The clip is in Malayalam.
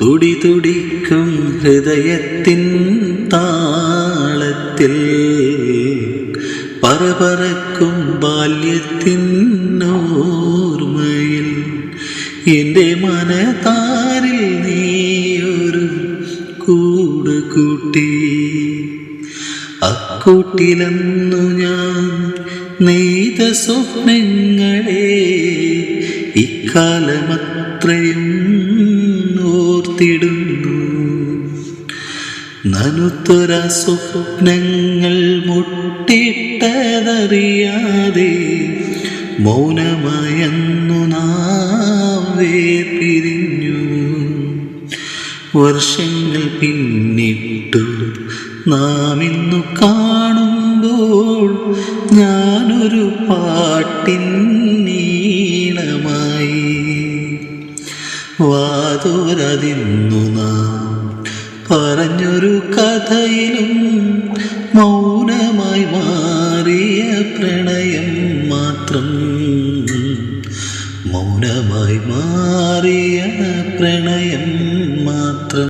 തുടി തുടിക്കും ഹൃദയത്തിൻ താളത്തിൽ പറപറക്കും ബാല്യത്തിൻ ഓർമ്മയിൽ. എന്റെ മനതാരിൽ നീയൊരു കൂട് കൂട്ടി അക്കൂട്ടിലെന്നു ഞാൻ നെയ്ത സ്വപ്നങ്ങളെ ഇക്കാലമത്രയും ഓർത്തിടുന്നു നനുത്തൊര സ്വപ്നങ്ങൾ മുട്ടിട്ടതറിയാതെ മൗനമയന്നു നാം വേർപിരിഞ്ഞു വർഷങ്ങൾ പിന്നിട്ടു നാം ഇന്നു കാണുമ്പോൾ ഞാനൊരു പാട്ടിൻ നീളമായി വാതോരതിന്നു നാം. പറഞ്ഞൊരു കഥയിലും മൗനമായി മാറിയ പ്രണയം മാത്രം. മൗനമായി മാറിയ പ്രണയം